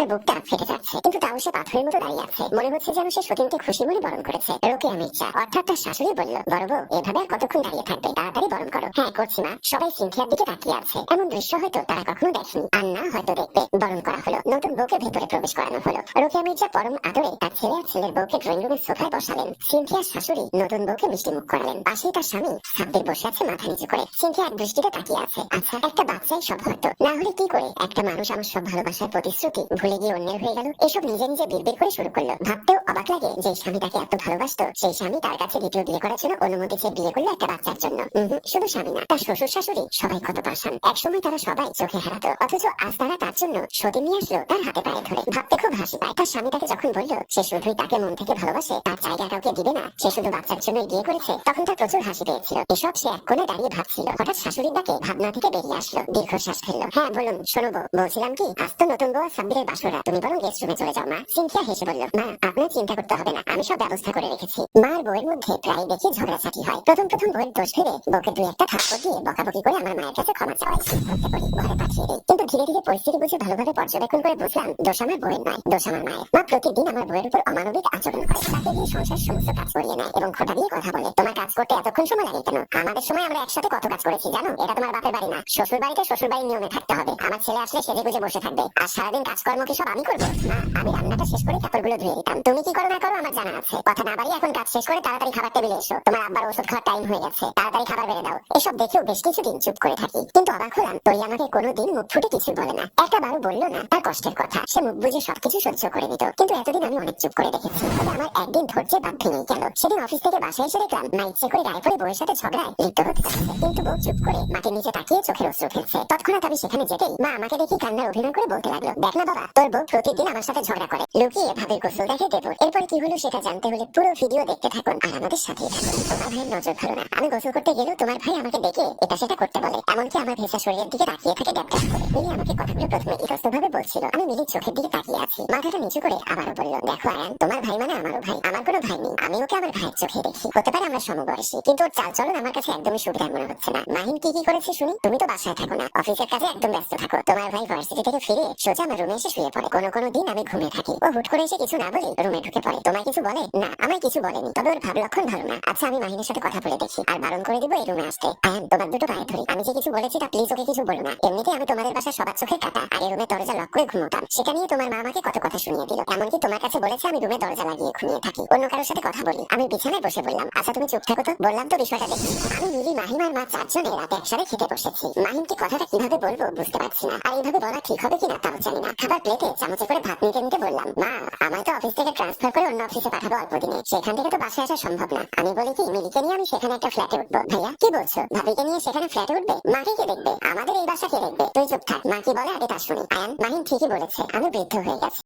তার বুকটা ফেটে যাচ্ছে। কিন্তু তাও সে পাথরের মতো দাঁড়িয়ে আছে। মনে হচ্ছে যেন সে সতীনকে খুশি মনে বরণ করেছে। রোকেয়া মির্জা অর্থাৎ তার শাশুড়ি বলল বড় বউ এভাবে কতক্ষণ দাঁড়িয়ে থাকবে? তাড়াতাড়ি বরণ করো। হ্যাঁ করছি মা। সবাই সিনথিয়ার দিকে তাকিয়ে আছে। এমন দৃশ্য হয়তো তারা কখনো দেখেনি। আর হয়তো দেখবে। বরণ করা হলো। নতুন বউকে ভেতরে প্রবেশ করানো হলো। রোকেয়া মির্জা পরম আদরে তার ছেলে আর ছেলের বউকে ড্রয়িং রুমের সোফায় বসালেন। সিনথিয়ার শাশুড়ি নতুন বউকে মিষ্টি মুখ করালেন। পাশেই তার স্বামী সাব্বির বসে আছে মাথা নিচু করে। সিনথিয়া দৃষ্টিতে তাকিয়ে আছে। আচ্ছা একটা বাচ্চাই সব হয়তো। না হলে কি করে? একটা মানুষ আমার সব ভালোবাসার প্রতিশ্রুতি ভুলে গিয়ে অন্যের হয়ে গেল। এসব নিজে নিজে বিড়বিড় করে শুরু করল। ভাবতেও অবাক লাগে যে স্বামী তাকে এত ভালোবাসতো। সেই স্বামী তার কাছে দ্বিতীয় বিয়ে করার জন্য অনুমতি চেয়ে বিয়ে করল একটা বাচ্চার জন্য। শুধু স্বামী না তার শ্বশুর শাশুড়ি সবাই কত পাশান একসময় তারা সবাই চোখে হারাতো। অথচ আজ তারা তার জন্য সতী নিয়ে আসলো তার হাতে পায়ে ধরে। ভাবতে খুব হাসি পায়। তার স্বামী তাকে যখন বলল সে শুধুই তাকে মন থেকে ভালোবাসে তার জায়গা কাউকে দিবে না সে শুধু বাচ্চার জন্য বিয়ে করেছে তখন তার প্রচুর হাসি পেয়েছিল। এসব সে এক কোণে দাঁড়িয়ে ভাবছিল। হঠাৎ শাশুড়ির ডাকে ভাবনা থেকে বেরিয়ে আসলো। দীর্ঘশ্বাস ফেলল। হ্যাঁ বলুন শোনো বউ, বলছিলাম কি? আজ তো নতুন বউ সাব্বিরের বাসরা তুমি বরং গেস্ট রুমে চলে যাও মা। সিনথিয়া হেসে বলল, মা, আপনার চিন্তা করতে হবে না, আমি সব ব্যবস্থা করে রেখেছি। মা আর বউয়ের মধ্যে প্রায় দেখি ঝগড়াঝাটি হয়। প্রথম প্রথম বউয়ের দোষ ভেবে বউকে দুই একটা থাপ্পড় দিয়ে বকাবকি করে আমার মায়ের কাছে ক্ষমা চাওয়াই ঘরে পাঠিয়ে দিই। কিন্তু ধীরে ধীরে পরিস্থিতি বুঝে ভালোভাবে পর্যবেক্ষণ করে বুঝলাম, দোষ আমার বউয়ের নয়, দোষ আমার মায়ের। মা প্রতিদিন আমার বউয়ের উপর অমানবিক আচরণ করে, তাকে দিয়ে সংসার সমস্ত কাজ করিয়ে নেয় এবং খোটা দিয়ে কথা বলে, তোমার কাজ করতে এতক্ষণ সময় লাগে কেন? আমাদের সময় আমরা একসাথে কত কাজ করেছি জানো? এটা তোমার বাপের বাড়ি না। শ্বশুর বাড়িতে শ্বশুর বাড়ির নিয়মে থাকতে হবে। আমার ছেলে আসলে সেজে গুজে বসে থাকবে। আর সারাদিন কাজকর্ম কি সব আমি করব? না, আমি রান্নাটা শেষ করে কাপড়গুলো ধুয়ে দিতাম। তুমি কি করো না করো, আমার জানা আছে। কথা না বাড়ি এখন কাজ শেষ করে তাড়াতাড়ি খাবার টেবিলে এসো। তোমার আব্বার ওষুধ খাওয়ার টাইম হয়ে গেছে। তাড়াতাড়ি খাবার বেড়ে দাও। এসব দেখেও বেশ কিছুদিন চুপ করে থাকি। কিন্তু অবাক হলাম, তোই আমাকে কোনোদিন মুখ ফুটে কিছু বলে না। একটা বারও বলল না, তার কষ্টের কথা। সে মুখ বুঝে সবকিছু সহ্য করে নিত কিন্তু এতদিন আমি অনেক চুপ করে দেখেছি। তবে আমার একদিন ধৈর্যের বাদ ভেঙে গেল। সেদিন অফিস থেকে বাসায় এসে দেখলাম, মা ইচ্ছে করে গায়ে পড়ে বউয়ের সাথে ঝগড়ায় লিপ্ত হতে যাচ্ছে কিন্তু বউ চুপ করে মাকে নিচে তাকিয়ে চোখের অশ্রু ফেলছে। তৎক্ষণাৎ আমি সেখানে যেতেই মা আমাকে দেখি কান্নার অভিনয় করে বলতে লাগল, দেখ না বাবা তোর বউ প্রতিদিন আমার সাথে ঝগড়া করে। লুকিয়ে ভাবির গোসল দেখে দেবো। এরপর কি হলো সেটা জানতে হলে পুরো ভিডিও দেখতে থাকুন আর আমাদের সাথেই তোমার ভাইয়ের নজর ভালো না। আমি গোসল করতে গেলেও তোমার ভাই আমাকে দেখে এটা সেটা করতে বলে। এমনকি আমার ভেসা শরীরের দিকে তাকিয়ে থাকে ড্যাপ মিলি আমাকে কথাগুলো প্রথমে ইতস্ত ভাবে বলছিল। আমি মিলির চোখের দিকে তাকিয়ে আছি। মাথাটা নিচু করে আবারও বলল, দেখো আয়ান, তোমার ভাই মানে আমারও ভাই। আমার কোনো ভাই নেই। আমি ওকে আমার ভাইয়ের চোখে দেখি। হতে পারে আমরা সমবয়সী, কিন্তু ওর চাল চলন আমার কাছে একদমই সুবিধার মনে হচ্ছে না। মাহিন কি কি করেছে শুনি? তুমি তো বাসায় থাকো না। অফিসের কাজে একদম ব্যস্ত থাকো। তোমার ভাই ভার্সিটি থেকে ফিরে সোজা আমার রুমে এসে শুয়ে পড়ে কোনো কোনো দিন আমি ঘুমিয়ে থাকি। ও হুট করে এসে কিছু না বলে রুমে ঢুকে পড়ে। তোমায় কিছু বলে? না, আমায় কিছু বলেনি। তবে ওর ভাব লক্ষণ ভালো না আচ্ছা আমি মাহিনের সাথে কথা বলে দেখি। আর বারণ করে দিব এই রুমে আসতে। আয়ান তোমার দুটো পায়ে ধরি। আমি যে কিছু বলেছি তা প্লিজ ওকে কিছু বলো না। এমনিতে আমি তোমাদের বাসায় সবার চোখে কাটা। আগে রুমে দরজা লক করে ঘুমোতাম। সেটা নিয়ে তোমার মা আমাকে কত কথা শুনিয়ে দিল। এমনকি তোমার কাছে বলেছে আমি রুমে দরজা লাগিয়ে ঘুমিয়ে থাকি। অন্য কারোর সাথে কথা বলি। আমি বিছানায় বসে বললাম আচ্ছা তুমি চুপ থাকো তো। বললাম তো বিষয়টা দেখি। আমি মিলি মাহিমার মা চারজনে রাতে একসাথে খেতে বসেছি। মাহিমকে কথাটা কীভাবে বলব বুঝতে পারছি না। আর এইভাবে বলা ঠিক হবে কিনা তাও জানি না। খাবার প্লেটে চামচে করে ভাত নিতে নিতে বললাম, মা, আমায় তো অফিস থেকে ট্রান্সফার করে অন্য অফিসে পাঠাবো অল্প দিনে সেখান থেকে তো বাসায় আসা সম্ভব না। আমি বলি কি, মিলিকে নিয়ে আমি সেখানে একটা ফ্ল্যাটে উঠবো। ভাইয়া, কি বলছো? ভাবিকে নিয়ে সেখানে ফ্ল্যাটে উঠবে? মাকে কে দেখবে? আমাদের এই বাসা কে দেখবে? তুই চুপ থাক। মা কি বলে, আগে তা শুনি। আয়ান, মাহিন ঠিকই বলেছে। আমি বৃদ্ধ হয়ে গেছি।